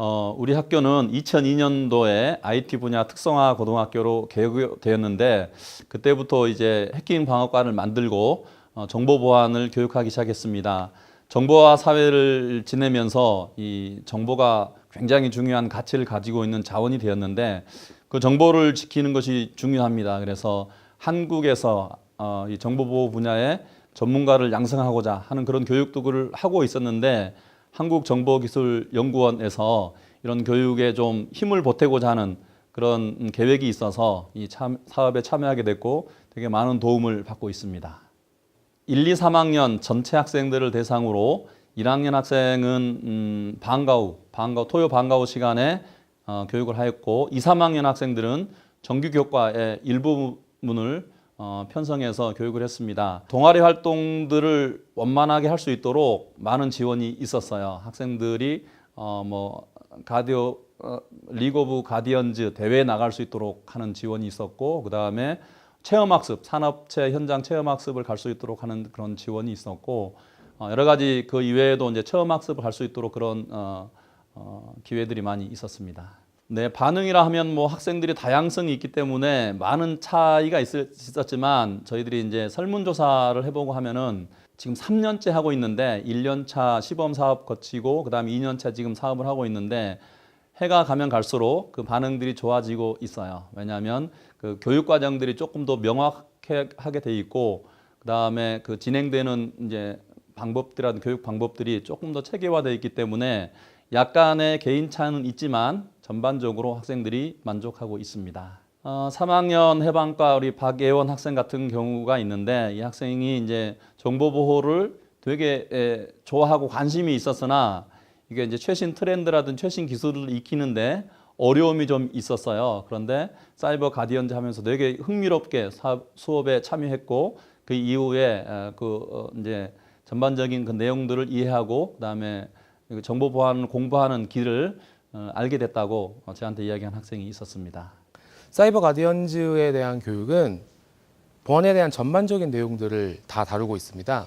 어, 우리 학교는 2002년도에 IT 분야 특성화 고등학교로 개교되었는데 그때부터 이제 해킹 방어관을 만들고 어, 정보 보안을 교육하기 시작했습니다. 정보화 사회를 지내면서 이 정보가 굉장히 중요한 가치를 가지고 있는 자원이 되었는데 그 정보를 지키는 것이 중요합니다. 그래서 한국에서 어, 이 정보보호 분야에 전문가를 양성하고자 하는 그런 교육들을 하고 있었는데 한국정보기술연구원에서 이런 교육에 좀 힘을 보태고자 하는 그런 계획이 있어서 이 참, 사업에 참여하게 됐고 되게 많은 도움을 받고 있습니다. 1, 2, 3학년 전체 학생들을 대상으로 1학년 학생은 음, 방과 후, 방과 후, 토요 방과 후 시간에 어, 교육을 하였고 2, 3학년 학생들은 정규 교과의 일부분을 어, 편성해서 교육을 했습니다. 동아리 활동들을 원만하게 할 수 있도록 많은 지원이 있었어요. 학생들이 어, 뭐 가디오 어, 리그 오브 가디언즈 대회에 나갈 수 있도록 하는 지원이 있었고 그 다음에 체험학습 산업체 현장 체험학습을 갈 수 있도록 하는 그런 지원이 있었고 어, 여러 가지 그 이외에도 이제 체험학습을 할수 있도록 그런 어, 어, 기회들이 많이 있었습니다. 네, 반응이라 하면 뭐 학생들이 다양성이 있기 때문에 많은 차이가 있을, 있었지만 저희들이 이제 설문조사를 해보고 하면은 지금 3년째 하고 있는데 1년차 시범 사업 거치고 그다음에 2년차 지금 사업을 하고 있는데 해가 가면 갈수록 그 반응들이 좋아지고 있어요. 왜냐하면 그 교육 과정들이 조금 더 명확하게 돼 있고 그다음에 그 진행되는 이제 방법들이라든 교육 방법들이 조금 더 체계화되어 있기 때문에 약간의 개인 차는 있지만 전반적으로 학생들이 만족하고 있습니다. 어, 3학년 해방과 우리 박예원 학생 같은 경우가 있는데 이 학생이 이제 정보 보호를 되게 에, 좋아하고 관심이 있었으나 이게 이제 최신 트렌드라든 최신 기술을 익히는데 어려움이 좀 있었어요. 그런데 사이버 가디언즈 하면서 되게 흥미롭게 사, 수업에 참여했고 그 이후에 에, 그 어, 이제 전반적인 그 내용들을 이해하고 그다음에 그 정보 보안을 공부하는 길을 어, 알게 됐다고 어, 저한테 이야기한 학생이 있었습니다. 사이버 가디언즈에 대한 교육은 보안에 대한 전반적인 내용들을 다 다루고 있습니다.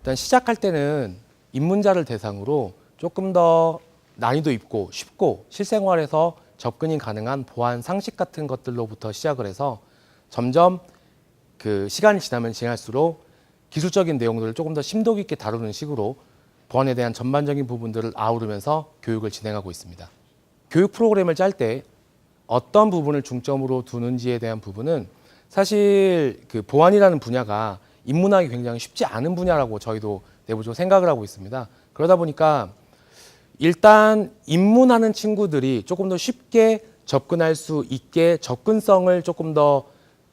일단 시작할 때는 입문자를 대상으로 조금 더 난이도 있고 쉽고 실생활에서 접근이 가능한 보안 상식 같은 것들로부터 시작을 해서 점점 그 시간이 지나면 지날수록 기술적인 내용들을 조금 더 심도 깊게 다루는 식으로 보안에 대한 전반적인 부분들을 아우르면서 교육을 진행하고 있습니다. 교육 프로그램을 짤 때 어떤 부분을 중점으로 두는지에 대한 부분은 사실 그 보안이라는 분야가 입문하기 굉장히 쉽지 않은 분야라고 저희도 내부적으로 생각을 하고 있습니다. 그러다 보니까 일단 입문하는 친구들이 조금 더 쉽게 접근할 수 있게 접근성을 조금 더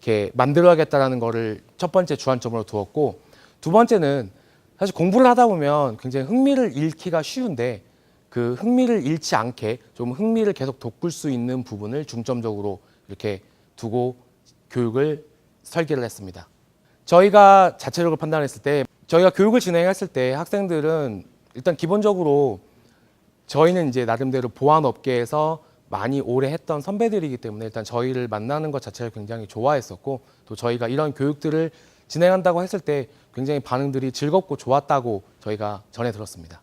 이렇게 만들어야겠다라는 거를 첫 번째 주안점으로 두었고 두 번째는 사실 공부를 하다 보면 굉장히 흥미를 잃기가 쉬운데 그 흥미를 잃지 않게 좀 흥미를 계속 돋굴 수 있는 부분을 중점적으로 이렇게 두고 교육을 설계를 했습니다. 저희가 자체적으로 판단했을 때 저희가 교육을 진행했을 때 학생들은 일단 기본적으로 저희는 이제 나름대로 보안 업계에서 많이 오래 했던 선배들이기 때문에 일단 저희를 만나는 것 자체를 굉장히 좋아했었고 또 저희가 이런 교육들을 진행한다고 했을 때 굉장히 반응들이 즐겁고 좋았다고 저희가 전해 들었습니다.